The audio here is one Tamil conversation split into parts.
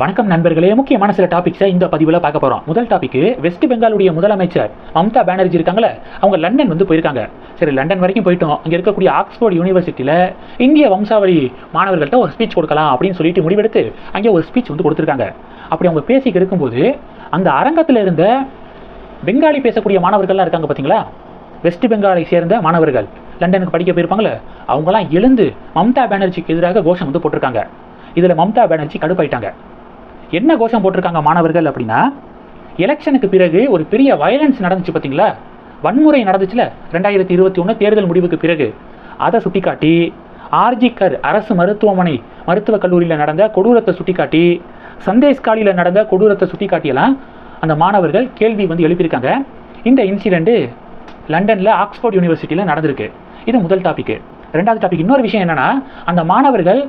வணக்கம் நண்பர்களே முக்கியமான சில டாபிக்ஸை இந்த பதிவில் பார்க்க போகிறோம் முதல் டாபிக் வெஸ்ட் பெங்காலுடைய முதலமைச்சர் மம்தா பானர்ஜி இருக்காங்களே அவங்க லண்டன் வந்து போயிருக்காங்க. சரி லண்டன் வரைக்கும் போயிட்டோம். அங்கே இருக்கக்கூடிய ஆக்ஸ்போர்ட் யூனிவர்சிட்டியில் இந்திய வம்சாவளி மாணவர்கள்ட்ட ஒரு ஸ்பீச் கொடுக்கலாம் அப்படின்னு சொல்லிட்டு முடிவெடுத்து அங்கே ஒரு ஸ்பீச் வந்து கொடுத்துருக்காங்க. அப்படி அவங்க பேசிக்கிட்டு இருக்கும்போது அந்த அரங்கத்தில் இருந்த பெங்காலி பேசக்கூடிய மாணவர்கள்லாம் இருக்காங்க பார்த்தீங்களா வெஸ்ட் பெங்காலை சேர்ந்த மாணவர்கள் லண்டனுக்கு படிக்க போயிருப்பாங்களே அவங்களாம் எழுந்து மம்தா பானர்ஜிக்கு எதிராக கோஷம் வந்து போட்டிருக்காங்க. இதில் மம்தா பானர்ஜி கடுப்பாயிட்டாங்க. என்ன கோஷம் போட்டிருக்காங்க மாணவர்கள் அப்படின்னா எலெக்ஷனுக்கு பிறகு ஒரு பெரிய வயலன்ஸ் நடந்துச்சு பார்த்தீங்களா? வன்முறை நடந்துச்சுல ரெண்டாயிரத்தி இருபத்தி ஒன்று தேர்தல் முடிவுக்கு பிறகு. அதை சுட்டிக்காட்டி ஆர்ஜிகர் அரசு மருத்துவமனை மருத்துவக் கல்லூரியில் நடந்த கொடூரத்தை சுட்டிக்காட்டி சந்தேஷ்காலியில் நடந்த கொடூரத்தை சுட்டிக்காட்டியெல்லாம் அந்த மாணவர்கள் கேள்வி வந்து எழுப்பியிருக்காங்க. இந்த இன்சிடெண்ட்டு லண்டனில் ஆக்ஸ்போர்ட் யூனிவர்சிட்டியில் நடந்திருக்கு. இது முதல் டாபிக் ரெண்டாவது டாபிக் இன்னொரு விஷயம் என்னென்னா அந்த மாணவர்கள்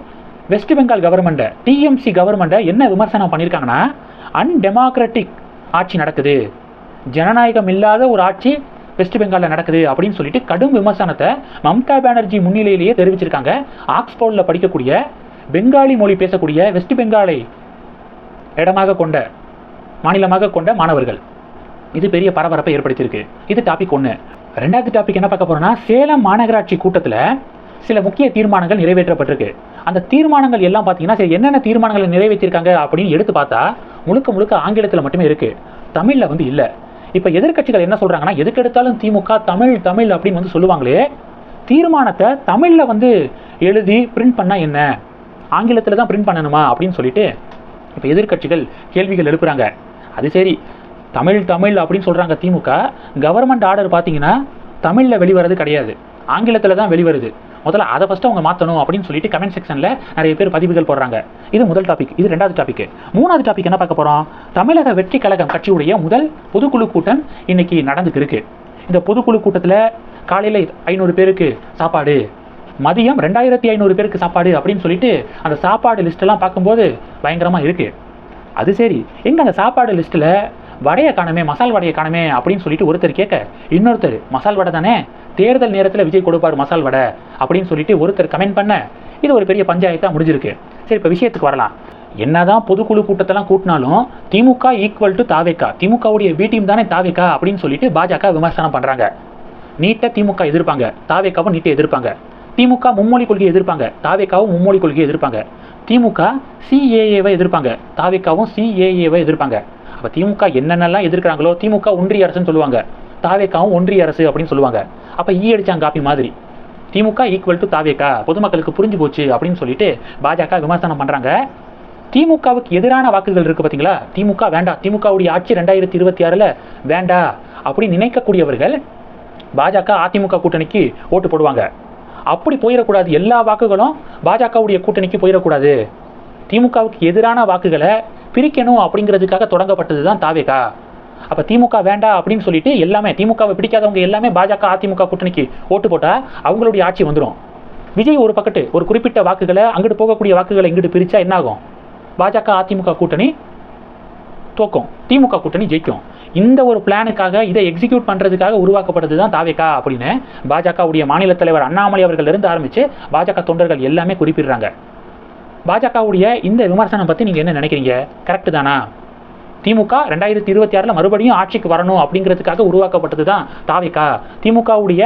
வெஸ்ட் பெங்கால் கவர்மெண்ட்டை டிஎம்சி கவர்மெண்ட்டை என்ன விமர்சனம் பண்ணியிருக்காங்கன்னா அன்டெமோக்ராட்டிக் ஆட்சி நடக்குது. ஜனநாயகம் இல்லாத ஒரு ஆட்சி வெஸ்ட் பெங்காலில் நடக்குது அப்படின்னு சொல்லிட்டு கடும் விமர்சனத்தை மம்தா பானர்ஜி முன்னிலையிலேயே தெரிவிச்சிருக்காங்க. ஆக்ஸ்போர்டில் படிக்கக்கூடிய பெங்காலி மொழி பேசக்கூடிய வெஸ்ட் பெங்காலை இடமாக கொண்ட மாநிலமாக கொண்ட மாணவர்கள். இது பெரிய பரபரப்பை ஏற்படுத்தியிருக்கு. இது டாபிக் ஒன்று ரெண்டாவது டாபிக் என்ன பார்க்க போகிறோன்னா சேலம் மாநகராட்சி கூட்டத்தில் சில முக்கிய தீர்மானங்கள் நிறைவேற்றப்பட்டிருக்கு. அந்த தீர்மானங்கள் எல்லாம் பார்த்தீங்கன்னா சரி என்னென்ன தீர்மானங்களை நிறைவேற்றிருக்காங்க அப்படின்னு எடுத்து பார்த்தா முழுக்க முழுக்க ஆங்கிலத்தில் மட்டுமே இருக்கு. தமிழில் வந்து இல்லை. இப்போ எதிர்க்கட்சிகள் என்ன சொல்கிறாங்கன்னா எதுக்கெடுத்தாலும் திமுக தமிழ் தமிழ் அப்படின்னு வந்து சொல்லுவாங்களே தீர்மானத்தை தமிழில் வந்து எழுதி பிரிண்ட் பண்ணால் என்ன? ஆங்கிலத்தில் தான் பிரிண்ட் பண்ணணுமா? அப்படின்னு சொல்லிட்டு இப்போ எதிர்க்கட்சிகள் கேள்விகள் எழுப்புறாங்க. அது சரி தமிழ் தமிழ் அப்படின்னு சொல்கிறாங்க திமுக. கவர்மெண்ட் ஆர்டர் பார்த்தீங்கன்னா தமிழில் வெளிவரது கிடையாது. ஆங்கிலத்தில் தான் வெளிவருது. முதல்ல அதை ஃபஸ்ட்டு அவங்க மாற்றணும் அப்படின்னு சொல்லிட்டு கமெண்ட் செக்ஷனில் நிறைய பேர் பதிவுகள் போடுறாங்க. இது முதல் டாபிக் இது ரெண்டாவது டாபிக் மூணாவது டாபிக் என்ன பார்க்க போகிறோம் தமிழக வெற்றி கழகம் கட்சியுடைய முதல் பொதுக்குழு கூட்டம் இன்னைக்கு நடந்துட்டு இருக்கு. இந்த பொதுக்குழு கூட்டத்தில் காலையில் ஐநூறு பேருக்கு சாப்பாடு மதியம் ரெண்டாயிரத்தி ஐநூறு பேருக்கு சாப்பாடு அப்படின்னு சொல்லிட்டு அந்த சாப்பாடு லிஸ்ட்டெல்லாம் பார்க்கும்போது பயங்கரமாக இருக்குது அது சரி. எங்கே அந்த சாப்பாடு லிஸ்ட்டில் வடையை காணமே மசால் வடையை காணமே அப்படின்னு சொல்லிட்டு ஒருத்தர் கேட்க இன்னொருத்தர் மசால் வடை தானே? தேர்தல் நேரத்தில் விஜய் கொடுப்பார் மசால் வடை அப்படின்னு சொல்லிட்டு ஒருத்தர் கமெண்ட் பண்ண இது ஒரு பெரிய பஞ்சாயத்தாக முடிஞ்சிருக்கு. சரி இப்போ விஷயத்துக்கு வரலாம். என்னதான் பொதுக்குழு கூட்டத்தெல்லாம் கூட்டினாலும் திமுக ஈக்குவல் டு தாவேக்கா. திமுகவுடைய பி டீம் தானே தாவேக்கா அப்படின்னு சொல்லிட்டு பாஜக விமர்சனம் பண்ணுறாங்க நீட்டை திமுக எதிர்ப்பாங்க. தாவேக்காவும் நீட்டை எதிர்ப்பாங்க. திமுக மும்மொழி கொள்கையை எதிர்ப்பாங்க. தாவேக்காவும் மும்மொழி கொள்கையை எதிர்ப்பாங்க. திமுக சிஏஏவை எதிர்ப்பாங்க. தாவேக்காவும் சிஏஏவை எதிர்ப்பாங்க. அப்போ திமுக என்னென்னலாம் எதிர்க்கிறாங்களோ திமுக ஒன்றிய அரசுன்னு சொல்லுவாங்க. தாவேக்காவும் ஒன்றிய அரசு அப்படின்னு சொல்லுவாங்க. அப்போ ஈ அடிச்சாங்க காப்பி மாதிரி. திமுக ஈக்குவல் டு தாவேக்கா பொதுமக்களுக்கு புரிஞ்சு போச்சு அப்படின்னு சொல்லிட்டு பாஜக விமர்சனம் பண்ணுறாங்க திமுகவுக்கு எதிரான வாக்குகள் இருக்குது பார்த்தீங்களா திமுக வேண்டாம் திமுகவுடைய ஆட்சி ரெண்டாயிரத்தி இருபத்தி ஆறில் வேண்டா அப்படின்னு நினைக்கக்கூடியவர்கள் பாஜக அதிமுக கூட்டணிக்கு ஓட்டு போடுவாங்க. அப்படி போயிடக்கூடாது. எல்லா வாக்குகளும் பாஜகவுடைய கூட்டணிக்கு போயிடக்கூடாது. திமுகவுக்கு எதிரான வாக்குகளை பிரிக்கணும் அப்படிங்கிறதுக்காக தொடங்கப்பட்டது தான் தாவேகா. அப்போ திமுக வேண்டாம் அப்படின்னு சொல்லிட்டு எல்லாமே திமுகவை பிடிக்காதவங்க எல்லாமே பாஜக அதிமுக கூட்டணிக்கு ஓட்டு போட்டால் அவங்களுடைய ஆட்சி வந்துடும் விஜய் ஒரு பக்கத்து ஒரு குறிப்பிட்ட வாக்குகளை அங்கிட்டு போகக்கூடிய வாக்குகளை இங்கிட்டு பிரித்தா என்ன ஆகும் பாஜக அதிமுக கூட்டணி தோக்கும். திமுக கூட்டணி ஜெயிக்கும். இந்த ஒரு பிளானுக்காக இதை எக்ஸிக்யூட் பண்ணுறதுக்காக உருவாக்கப்பட்டது தான் தாவேக்கா அப்படின்னு பாஜகவுடைய மாநில தலைவர் அண்ணாமலை அவர்கள் இருந்து ஆரம்பித்து பாஜக தொண்டர்கள் எல்லாமே குறிப்பிடுறாங்க. பாஜகவுடைய இந்த விமர்சனம் பற்றி நீங்கள் என்ன நினைக்கிறீங்க? கரெக்டு தானா? திமுக ரெண்டாயிரத்தி இருபத்தி ஆறில் மறுபடியும் ஆட்சிக்கு வரணும் அப்படிங்கிறதுக்காக உருவாக்கப்பட்டது தான் தாவேக்கா. திமுகவுடைய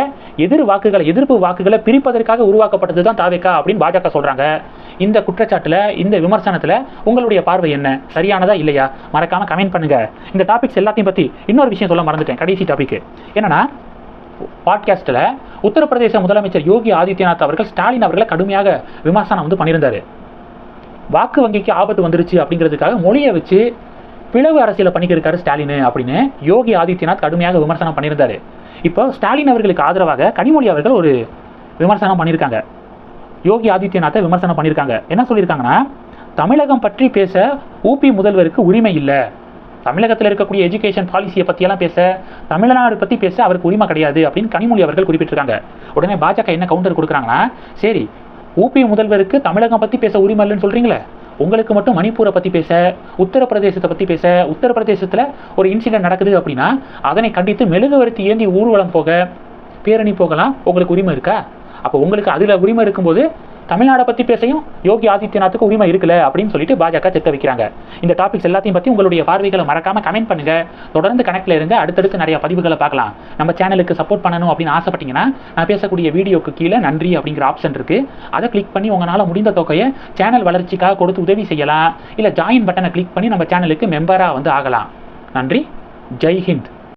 எதிர் வாக்குகளை எதிர்ப்பு வாக்குகளை பிரிப்பதற்காக உருவாக்கப்பட்டது தான் தாவேக்கா அப்படின்னு பாஜக சொல்கிறாங்க இந்த குற்றச்சாட்டில் இந்த விமர்சனத்தில் உங்களுடைய பார்வை என்ன? சரியானதா இல்லையா? மறக்காமல் கமெண்ட் பண்ணுங்க. இந்த டாபிக்ஸ் எல்லாத்தையும் பற்றி இன்னொரு விஷயம் சொல்ல மறந்துட்டேன் கடைசி டாபிக் என்னன்னா பாட்காஸ்ட்டில் உத்தரப்பிரதேச முதலமைச்சர் யோகி ஆதித்யநாத் அவர்கள் ஸ்டாலின் அவர்களை கடுமையாக விமர்சனம் வந்து பண்ணியிருந்தாரு. வாக்கு வங்கிக்கு ஆபத்து வந்துருச்சு அப்படிங்கிறதுக்காக மொழியை வச்சு பிளவு அரசியலை பண்ணிக்கிருக்காரு ஸ்டாலின் அப்படின்னு யோகி ஆதித்யநாத் கடுமையாக விமர்சனம் பண்ணியிருந்தாரு. இப்போ ஸ்டாலின் அவர்களுக்கு ஆதரவாக கனிமொழி அவர்கள் ஒரு விமர்சனம் பண்ணியிருக்காங்க. யோகி ஆதித்யநாத்தை விமர்சனம் பண்ணியிருக்காங்க. என்ன சொல்லியிருக்காங்கன்னா தமிழகம் பற்றி பேச ஊபி முதல்வருக்கு உரிமை இல்லை. தமிழகத்தில் இருக்கக்கூடிய எஜுகேஷன் பாலிசியை பற்றியெல்லாம் பேச தமிழ்நாடு பற்றி பேச அவருக்கு உரிமை கிடையாது அப்படின்னு கனிமொழி அவர்கள் குறிப்பிட்டிருக்காங்க. உடனே பாஜக என்ன கவுண்டர் கொடுக்குறாங்கன்னா சரி ஊபி முதல்வருக்கு தமிழகம் பற்றி பேச உரிமை இல்லைன்னு சொல்கிறீங்களே உங்களுக்கு மட்டும் மணிப்பூரை பற்றி பேச உத்தரப்பிரதேசத்தை பற்றி பேச உத்தரப்பிரதேசத்தில் ஒரு இன்சிடென்ட் நடக்குது அப்படின்னா அதனை கண்டித்து மெழுகுவர்த்தி ஏந்தி ஊர்வலம் போக பேரணி போகலாம். உங்களுக்கு உரிமை இருக்கா? அப்போ உங்களுக்கு அதில் உரிமை இருக்கும்போது தமிழ்நாடை பற்றி பேசையும் யோகி ஆதித்யநாத்துக்கு உரிமை இருக்குல்ல அப்படின்னு சொல்லிட்டு பாஜக செக்க வைக்கிறாங்க. இந்த டாபிக்ஸ் எல்லாத்தையும் பற்றி உங்களுடைய பார்வைகளை மறக்காம கமெண்ட் பண்ணுங்க. தொடர்ந்து கணக்கில் இருங்க. அடுத்தடுத்து நிறைய பதிவுகளை பார்க்கலாம். நம்ம சேனலுக்கு சப்போர்ட் பண்ணணும் அப்படின்னு ஆசைப்பட்டீங்கன்னா நான் பேசக்கூடிய வீடியோக்கு கீழே நன்றி அப்படிங்கிற ஆப்ஷன் இருக்கு. அதை கிளிக் பண்ணி உங்களால் முடிந்த தொகையை சேனல் வளர்ச்சிக்காக கொடுத்து உதவி செய்யலாம். இல்லை ஜாயின் பட்டனை கிளிக் பண்ணி நம்ம சேனலுக்கு மெம்பராக வந்து ஆகலாம். நன்றி. ஜெய் ஹிந்த்.